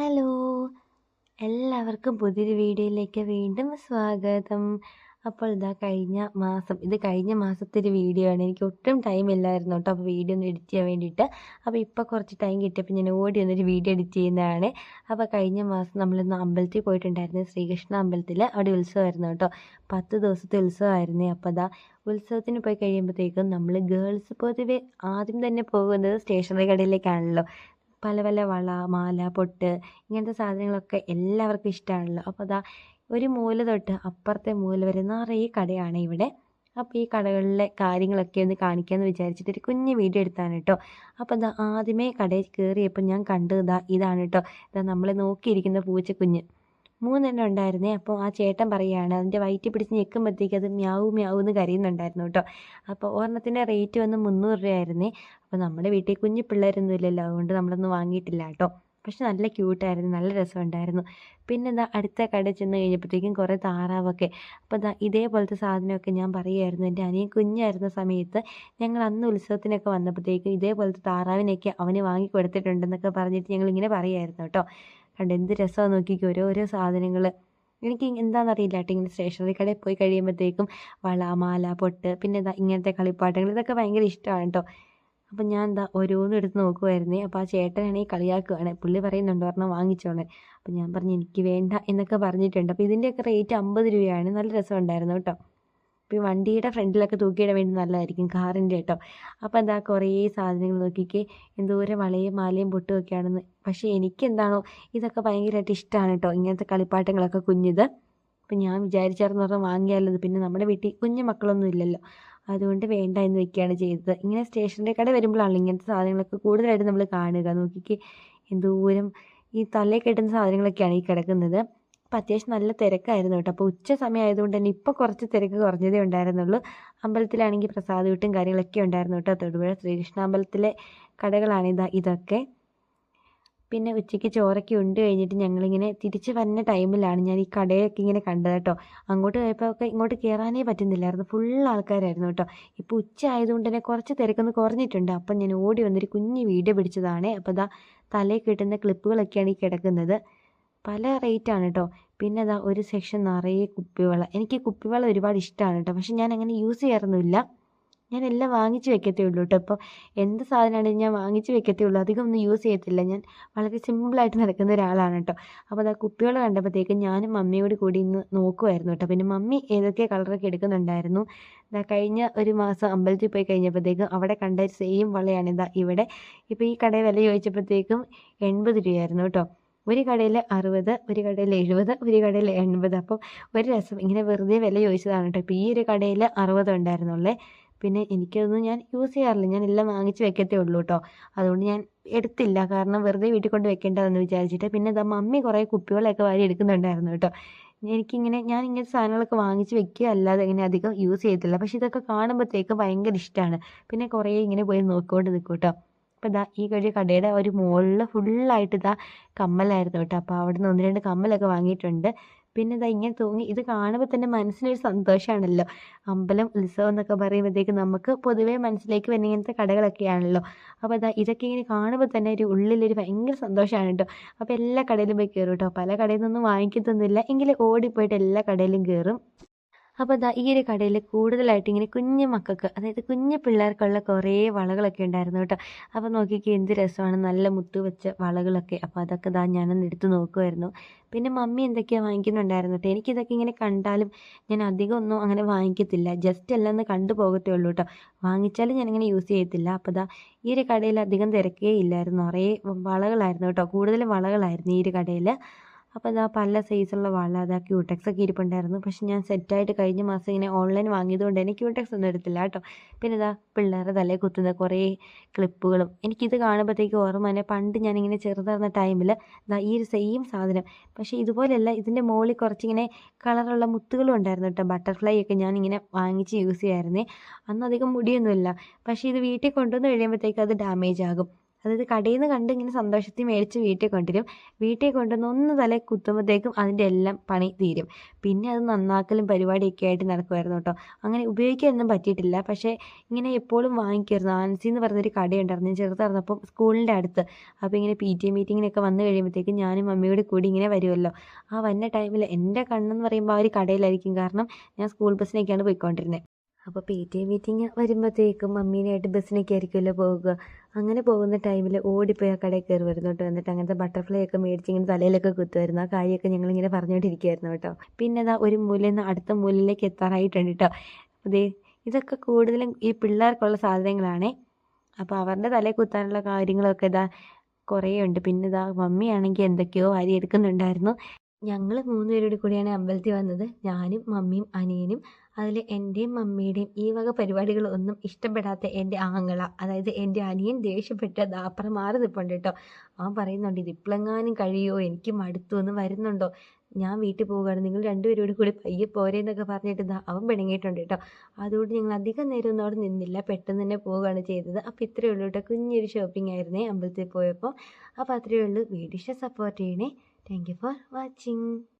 Hello. എല്ലാവർക്കും പുതിയൊരു വീഡിയോയിലേക്ക് വീണ്ടും സ്വാഗതം. അപ്പോൾ ഇതാ കഴിഞ്ഞ മാസം ഇത് കഴിഞ്ഞ മാസത്തെ ഒരു വീഡിയോ ആണ്. എനിക്ക് ഒട്ടും ടൈം ഇല്ലായിരുന്നു കേട്ടോ. അപ്പോൾ വീഡിയോ ഒന്ന് എഡിറ്റ് ചെയ്യാൻ വേണ്ടിയിട്ട്. അപ്പോൾ ഇപ്പോൾ കുറച്ച് ടൈം കിട്ടിയപ്പോൾ ഞാൻ ഓടി വന്നൊരു വീഡിയോ എഡിറ്റ് ചെയ്യുന്നതാണ്. അപ്പോൾ കഴിഞ്ഞ മാസം നമ്മളിന്ന് അമ്പലത്തിൽ പോയിട്ടുണ്ടായിരുന്നു. ശ്രീകൃഷ്ണ അമ്പലത്തിൽ അവിടെ ഉത്സവമായിരുന്നു കേട്ടോ. പത്ത് ദിവസത്തെ ഉത്സവമായിരുന്നു. അപ്പോൾ അതാ ഉത്സവത്തിന് പോയി കഴിയുമ്പോഴത്തേക്കും നമ്മൾ ഗേൾസ് പൊതുവെ ആദ്യം തന്നെ പോകുന്നത് സ്റ്റേഷനറി കടയിലേക്കാണല്ലോ. പല പല വള മാല പൊട്ട് ഇങ്ങനത്തെ സാധനങ്ങളൊക്കെ എല്ലാവർക്കും ഇഷ്ടമാണല്ലോ അപ്പോൾ അതാ ഒരു മൂല തൊട്ട് അപ്പുറത്തെ മൂല വരെ നിറയെ കടയാണ് ഇവിടെ. അപ്പോൾ ഈ കടകളിലെ കാര്യങ്ങളൊക്കെ ഒന്ന് കാണിക്കാമെന്ന് വിചാരിച്ചിട്ട് ഒരു കുഞ്ഞ് വീഡിയോ എടുത്താണ് കേട്ടോ. അപ്പോൾ ഇതാ ആദ്യമേ കടയിൽ കയറിയപ്പോൾ ഞാൻ കണ്ടത് ഇതാ ഇതാണ് കേട്ടോ. ഇതാ നമ്മളെ നോക്കിയിരിക്കുന്ന പൂച്ചക്കുഞ്ഞ് മൂന്നെണ്ണം ഉണ്ടായിരുന്നേ. അപ്പോൾ ആ ചേട്ടൻ പറയുകയാണ് അതിന്റെ വയറ്റിൽ പിടിച്ച് ഞെക്കുമ്പോഴത്തേക്ക് അത് മ്യാവു മ്യാവു എന്ന് കരയുന്നുണ്ടായിരുന്നു കേട്ടോ. അപ്പോൾ ഒരെണ്ണത്തിന്റെ റേറ്റ് വന്ന് മുന്നൂറ് രൂപയായിരുന്നേ. അപ്പോൾ നമ്മുടെ വീട്ടിൽ കുഞ്ഞു പിള്ളേരൊന്നും ഇല്ലല്ലോ. അതുകൊണ്ട് നമ്മളൊന്നും വാങ്ങിയിട്ടില്ല കേട്ടോ. പക്ഷെ നല്ല ക്യൂട്ടായിരുന്നു നല്ല രസമുണ്ടായിരുന്നു. പിന്നെ എന്താ അടുത്ത കടയിൽ ചെന്ന് കഴിഞ്ഞപ്പോഴത്തേക്കും കുറേ താറാവൊക്കെ. അപ്പോൾ ദാ ഇതേപോലത്തെ സാധനമൊക്കെ ഞാൻ പറയുമായിരുന്നു എന്റെ അനിയൻ കുഞ്ഞായിരുന്ന സമയത്ത് ഞങ്ങൾ അന്ന് ഉത്സവത്തിനൊക്കെ വന്നപ്പോഴത്തേക്കും ഇതേപോലത്തെ താറാവിനെയൊക്കെ അവന് വാങ്ങി കൊടുത്തിട്ടുണ്ടെന്നൊക്കെ പറഞ്ഞിട്ട് ഞങ്ങൾ ഇങ്ങനെ പറയുമായിരുന്നു കേട്ടോ. കണ്ട് എന്ത് രസമാണ് നോക്കിക്കോ ഓരോരോ സാധനങ്ങൾ എനിക്ക് എന്താണെന്നറിയില്ല കേട്ടോ ഇങ്ങനെ സ്റ്റേഷനറി കടയിൽ പോയി കഴിയുമ്പോഴത്തേക്കും വള മാല പൊട്ട് പിന്നെ എന്താ ഇങ്ങനത്തെ കളിപ്പാട്ടങ്ങൾ ഇതൊക്കെ ഭയങ്കര ഇഷ്ടമാണ് കേട്ടോ. അപ്പം ഞാൻ എന്താ ഓരോന്നും എടുത്ത് നോക്കുമായിരുന്നേ അപ്പോൾ ആ ചേട്ടനാണെങ്കിൽ കളിയാക്കുകയാണ് പുള്ളി പറയുന്നുണ്ട് ഒരെണ്ണം വാങ്ങിച്ചോളെ അപ്പം ഞാൻ പറഞ്ഞു എനിക്ക് വേണ്ട എന്നൊക്കെ പറഞ്ഞിട്ടുണ്ട്. അപ്പോൾ ഇതിന്റെയൊക്കെ റേറ്റ് അമ്പത് രൂപയാണ്. നല്ല രസമുണ്ടായിരുന്നു കേട്ടോ. അപ്പോൾ ഈ വണ്ടിയുടെ ഫ്രണ്ടിലൊക്കെ തൂക്കിയിടാൻ വേണ്ടി നല്ലതായിരിക്കും കാറിന്റെ കേട്ടോ. അപ്പോൾ എന്താ കുറേ സാധനങ്ങൾ നോക്കിക്കേ. എന്തോരം വളയും മാലയും പൊട്ടും ഒക്കെയാണെന്ന് പക്ഷേ എനിക്കെന്താണോ ഇതൊക്കെ ഭയങ്കരമായിട്ട് ഇഷ്ടമാണ് കേട്ടോ. ഇങ്ങനത്തെ കളിപ്പാട്ടങ്ങളൊക്കെ കുഞ്ഞിത്. അപ്പം ഞാൻ വിചാരിച്ചായിരുന്നു പറഞ്ഞാൽ വാങ്ങിയാലത്. പിന്നെ നമ്മുടെ വീട്ടിൽ കുഞ്ഞു മക്കളൊന്നും ഇല്ലല്ലോ. അതുകൊണ്ട് വേണ്ട എന്ന് വെക്കുകയാണ് ചെയ്തത്. ഇങ്ങനെ സ്റ്റേഷനറി കട വരുമ്പോഴാണല്ലോ ഇങ്ങനത്തെ സാധനങ്ങളൊക്കെ കൂടുതലായിട്ട് നമ്മൾ കാണുക. നോക്കിക്കേ. എന്തോരം ഈ തലയിൽ കെട്ടുന്ന സാധനങ്ങളൊക്കെയാണ് ഈ കിടക്കുന്നത്. അപ്പം അത്യാവശ്യം നല്ല തിരക്കായിരുന്നു കേട്ടോ. അപ്പോൾ ഉച്ച സമയം ആയതുകൊണ്ട് തന്നെ ഇപ്പോൾ കുറച്ച് തിരക്ക് കുറഞ്ഞതേ ഉണ്ടായിരുന്നുള്ളൂ. അമ്പലത്തിലാണെങ്കിൽ പ്രസാദ വീട്ടും കാര്യങ്ങളൊക്കെ ഉണ്ടായിരുന്നു കേട്ടോ. തൊടുപുഴ ശ്രീകൃഷ്ണ അമ്പലത്തിലെ കടകളാണ് ഇതാ ഇതൊക്കെ. പിന്നെ ഉച്ചയ്ക്ക് ചോറൊക്കെ ഉണ്ട് കഴിഞ്ഞിട്ട് ഞങ്ങളിങ്ങനെ തിരിച്ച് വരുന്ന ടൈമിലാണ് ഞാൻ ഈ കടയൊക്കെ ഇങ്ങനെ കണ്ടത് കേട്ടോ. അങ്ങോട്ട് പോയപ്പോൾ ഒക്കെ ഇങ്ങോട്ട് കയറാനേ പറ്റുന്നില്ലായിരുന്നു. ഫുൾ ആൾക്കാരായിരുന്നു കേട്ടോ. ഇപ്പോൾ ഉച്ച ആയതുകൊണ്ട് തന്നെ കുറച്ച് തിരക്കൊന്ന് കുറഞ്ഞിട്ടുണ്ട്. അപ്പം ഞാൻ ഓടി വന്നൊരു കുഞ്ഞ് വീഡിയോ പിടിച്ചതാണ്. അപ്പോൾ ഇതാ തലയിൽ കിട്ടുന്ന ക്ലിപ്പുകളൊക്കെയാണ് ഈ കിടക്കുന്നത്. പല റേറ്റാണ് കേട്ടോ പിന്നെ അതാ ഒരു സെക്ഷൻ നിറയെ കുപ്പിവെള്ളം. എനിക്ക് കുപ്പിവെള്ളം ഒരുപാട് ഇഷ്ടമാണ് കേട്ടോ പക്ഷെ ഞാൻ അങ്ങനെ യൂസ് ചെയ്യാറൊന്നുമില്ല. ഞാൻ എല്ലാം വാങ്ങിച്ച് വെക്കത്തേ ഉള്ളൂ കേട്ടോ ഇപ്പോൾ എന്ത് സാധനമാണെങ്കിലും ഞാൻ വാങ്ങിച്ച് വെക്കത്തേ ഉള്ളൂ. അധികം ഒന്നും യൂസ് ചെയ്യത്തില്ല. ഞാൻ വളരെ സിമ്പിളായിട്ട് നടക്കുന്ന ഒരാളാണ് കേട്ടോ അപ്പോൾ അതാ കുപ്പിവെള്ളം കണ്ടപ്പോഴത്തേക്കും ഞാനും മമ്മിയോട് കൂടി ഇന്ന് നോക്കുമായിരുന്നു കേട്ടോ പിന്നെ മമ്മി ഏതൊക്കെ കളറൊക്കെ എടുക്കുന്നുണ്ടായിരുന്നു. ഇതാ കഴിഞ്ഞ ഒരു മാസം അമ്പലത്തിൽ പോയി കഴിഞ്ഞപ്പോഴത്തേക്കും അവിടെ കണ്ട സെയിം വളയാണ് ഇതാ ഇവിടെ. ഇപ്പോൾ ഈ കടയിൽ വില ചോദിച്ചപ്പോഴത്തേക്കും എൺപത് രൂപയായിരുന്നു കേട്ടോ ഒരു കടയിൽ അറുപത് ഒരു കടയിൽ എഴുപത് ഒരു കടയിൽ എൺപത്. അപ്പം ഒരു രസം. ഇങ്ങനെ വെറുതെ വില ചോദിച്ചതാണ് കേട്ടോ ഇപ്പോൾ ഈ ഒരു കടയിൽ അറുപത് ഉണ്ടായിരുന്നുള്ളേ. പിന്നെ എനിക്കതൊന്നും ഞാൻ യൂസ് ചെയ്യാറില്ല. ഞാൻ എല്ലാം വാങ്ങിച്ച് വെക്കത്തേ ഉള്ളൂ കേട്ടോ അതുകൊണ്ട് ഞാൻ എടുത്തില്ല. കാരണം വെറുതെ വീട്ടിൽ കൊണ്ട് വെക്കേണ്ടതെന്ന് വിചാരിച്ചിട്ട്. പിന്നെ ഇതാ മമ്മി കുറേ കുപ്പികളൊക്കെ വാരി എടുക്കുന്നുണ്ടായിരുന്നു കേട്ടോ എനിക്കിങ്ങനെ ഞാൻ ഇങ്ങനത്തെ സാധനങ്ങളൊക്കെ വാങ്ങിച്ച് വെക്കുക അല്ലാതെ ഇങ്ങനെ അധികം യൂസ് ചെയ്തില്ല പക്ഷെ ഇതൊക്കെ കാണുമ്പോഴത്തേക്ക് ഭയങ്കര ഇഷ്ടമാണ് പിന്നെ കുറേ ഇങ്ങനെ പോയി നോക്കിക്കൊണ്ട് നിൽക്കും കേട്ടോ അപ്പോൾ ഇതാ ഈ കഴിഞ്ഞ കടയുടെ ഒരു മുകളിൽ ഫുള്ളായിട്ട് ഇതാ കമ്മലായിരുന്നു കേട്ടോ. അപ്പോൾ അവിടെ നിന്ന് ഒന്ന് രണ്ട് കമ്മലൊക്കെ വാങ്ങിയിട്ടുണ്ട്. പിന്നെ ഇതാ ഇങ്ങനെ തൂങ്ങി ഇത് കാണുമ്പോൾ തന്നെ മനസ്സിനൊരു സന്തോഷമാണല്ലോ അമ്പലം ഉത്സവം എന്നൊക്കെ പറയുമ്പോഴത്തേക്ക് നമുക്ക് പൊതുവേ മനസ്സിലേക്ക് വരുന്ന ഇങ്ങനത്തെ കടകളൊക്കെയാണല്ലോ. അപ്പോൾ ഇതാ ഇതൊക്കെ ഇങ്ങനെ കാണുമ്പോൾ തന്നെ ഒരു ഉള്ളിലൊരു ഭയങ്കര സന്തോഷമാണ് കേട്ടോ. അപ്പോൾ എല്ലാ കടയിലും പോയി കയറും കേട്ടോ. പല കടയിൽ നിന്നും വാങ്ങിക്കത്തൊന്നുമില്ല എങ്കിലും ഓടിപ്പോയിട്ട് എല്ലാ കടയിലും കയറും അപ്പോൾ ദാ ഈ ഒരു കടയിൽ കൂടുതലായിട്ട് ഇങ്ങനെ കുഞ്ഞു മക്കൾക്ക് അതായത് കുഞ്ഞു പിള്ളേർക്കുള്ള കുറേ വളകളൊക്കെ ഉണ്ടായിരുന്നു കേട്ടോ. അപ്പോൾ നോക്കിക്കേ എന്ത് രസമാണ് നല്ല മുത്തു വെച്ച വളകളൊക്കെ. അപ്പോൾ അതൊക്കെ ദാ ഞാനൊന്ന് എടുത്ത് നോക്കുമായിരുന്നു പിന്നെ മമ്മി എന്തൊക്കെയാണ് വാങ്ങിക്കുന്നുണ്ടായിരുന്നു കേട്ടോ. എനിക്കിതൊക്കെ ഇങ്ങനെ കണ്ടാലും ഞാൻ അധികം ഒന്നും അങ്ങനെ വാങ്ങിക്കത്തില്ല. ജസ്റ്റ് എല്ലാം ഒന്ന് കണ്ടു പോകത്തേ ഉള്ളൂ കേട്ടോ. വാങ്ങിച്ചാലും ഞാനിങ്ങനെ യൂസ് ചെയ്യത്തില്ല. അപ്പോൾ ദാ ഈ ഒരു കടയിൽ അധികം തിരക്കേ ഇല്ലായിരുന്നു. നിറയെ വളകളായിരുന്നു കേട്ടോ. കൂടുതലും വളകളായിരുന്നു ഈ ഒരു കടയിൽ അപ്പോൾ ഇതാ പല സൈസുള്ള വള അതാ ക്യൂടെക്സ് ഒക്കെ ഇരിപ്പുണ്ടായിരുന്നു. പക്ഷെ ഞാൻ സെറ്റായിട്ട് കഴിഞ്ഞ മാസം ഇങ്ങനെ ഓൺലൈൻ വാങ്ങിയതുകൊണ്ട് എനിക്ക് ക്യൂടെക്സ് ഒന്നും എടുത്തില്ല കേട്ടോ. പിന്നെ ഇതാ പിള്ളേരെ തലയിൽ കുത്തുന്ന കുറേ ക്ലിപ്പുകളും എനിക്കിത് കാണുമ്പോഴത്തേക്ക് ഓർമ്മ തന്നെ പണ്ട് ഞാനിങ്ങനെ ചെറുതായിരുന്ന ടൈമിൽ ഇതാ ഈ ഒരു സെയിം സാധനം. പക്ഷേ ഇതുപോലെയല്ല ഇതിന്റെ മുകളിൽ കുറച്ചിങ്ങനെ കളറുള്ള മുത്തുകളും ഉണ്ടായിരുന്നു കേട്ടോ. ബട്ടർഫ്ലൈ ഒക്കെ ഞാനിങ്ങനെ വാങ്ങിച്ച് യൂസ് ചെയ്യായിരുന്നേ. അന്ന് അധികം മുടിയൊന്നുമില്ല. പക്ഷേ ഇത് വീട്ടിൽ കൊണ്ടുവന്ന് കഴിയുമ്പോഴത്തേക്ക് അത് ഡാമേജ് ആകും. അതായത് കടയിൽ നിന്ന് കണ്ട് ഇങ്ങനെ സന്തോഷത്തിൽ മേടിച്ച് വീട്ടിൽ കൊണ്ടുവരും. വീട്ടിൽ കൊണ്ടുവന്ന് ഒന്ന് തല കുത്തുമ്പോഴത്തേക്കും അതിന്റെ എല്ലാം പണി തീരും. പിന്നെ അത് നന്നാക്കലും പരിപാടിയൊക്കെ ആയിട്ട് നടക്കുമായിരുന്നു കേട്ടോ. അങ്ങനെ ഉപയോഗിക്കാനൊന്നും പറ്റിയിട്ടില്ല. പക്ഷേ ഇങ്ങനെ എപ്പോഴും വാങ്ങിക്കായിരുന്നു ആൻസി എന്ന് പറഞ്ഞൊരു കടയുണ്ടായിരുന്നു. ഞാൻ ചെറുതായിരുന്നപ്പം സ്കൂളിന്റെ അടുത്ത്. അപ്പോൾ ഇങ്ങനെ പി ടി എ മീറ്റിങ്ങിനൊക്കെ വന്നു കഴിയുമ്പോഴത്തേക്കും ഞാനും മമ്മിയോട് കൂടി ഇങ്ങനെ വരുമല്ലോ. ആ വന്ന ടൈമിൽ എന്റെ കണ്ണെന്ന് പറയുമ്പോൾ ആ ഒരു കടയിലായിരിക്കും. കാരണം ഞാൻ സ്കൂൾ ബസ്സിനൊക്കെയാണ് പോയിക്കൊണ്ടിരുന്നത്. അപ്പോൾ പി ടി എ മീറ്റിംഗ് വരുമ്പോഴത്തേക്കും മമ്മീനായിട്ട് ബസ്സിനൊക്കെ ആയിരിക്കുമല്ലോ പോവുക. അങ്ങനെ പോകുന്ന ടൈമിൽ ഓടിപ്പോയി ആ കടയിൽ കയറി വരുന്നു കേട്ടോ. എന്നിട്ട് അങ്ങനത്തെ ബട്ടർഫ്ലൈ ഒക്കെ മേടിച്ച് ഇങ്ങനെ തലയിലൊക്കെ കുത്തുമായിരുന്നു. ആ കാര്യമൊക്കെ ഞങ്ങളിങ്ങനെ പറഞ്ഞുകൊണ്ടിരിക്കുമായിരുന്നു കേട്ടോ. പിന്നെ അതാ ഒരു മൂലയിൽ നിന്ന് അടുത്ത മൂലയിലേക്ക് എത്താറായിട്ടുണ്ട് കേട്ടോ. അതേ ഇതൊക്കെ കൂടുതലും ഈ പിള്ളേർക്കുള്ള സാധനങ്ങളാണേ. അപ്പോൾ അവരുടെ തലയിൽ കുത്താനുള്ള കാര്യങ്ങളൊക്കെ ഇതാ കുറേ ഉണ്ട് പിന്നെ ഇതാ മമ്മിയാണെങ്കിൽ എന്തൊക്കെയോ അരി എടുക്കുന്നുണ്ടായിരുന്നു. ഞങ്ങൾ മൂന്നുപേരോട് കൂടിയാണ് അമ്പലത്തിൽ വന്നത്. ഞാനും മമ്മിയും അനിയനും അതിൽ എന്റെയും മമ്മിയുടെയും ഈ വക പരിപാടികളൊന്നും ഇഷ്ടപ്പെടാത്ത എന്റെ ആങ്ങള അതായത് എന്റെ അനിയൻ ദേഷ്യപ്പെട്ട് ദാപ്പറം മാറി നിൽപ്പുണ്ട് കേട്ടോ അവൻ പറയുന്നുണ്ട് ഇതിപ്പോഴെങ്ങാനും കഴിയുമോ എനിക്ക് മടുത്തു എന്ന് വരുന്നുണ്ടോ? ഞാൻ വീട്ടിൽ പോവുകയാണ്. നിങ്ങൾ രണ്ടുപേരോട് കൂടി പയ്യെ പോരേന്നൊക്കെ പറഞ്ഞിട്ട് ഇതാ അവൻ പിണങ്ങിയിട്ടുണ്ട് കേട്ടോ അതുകൊണ്ട് ഞങ്ങൾ അധികം നേരം ഒന്നും അവിടെ നിന്നില്ല. പെട്ടെന്ന് തന്നെ പോവുകയാണ് ചെയ്തത്. അപ്പോൾ ഇത്രയേ ഉള്ളൂ കേട്ടോ കുഞ്ഞൊരു ഷോപ്പിംഗ് ആയിരുന്നേ അമ്പലത്തിൽ പോയപ്പോൾ അപ്പോൾ അത്രയേ ഉള്ളൂ. വീഡിയോ സപ്പോർട്ട് ചെയ്യണേ. Thank you for watching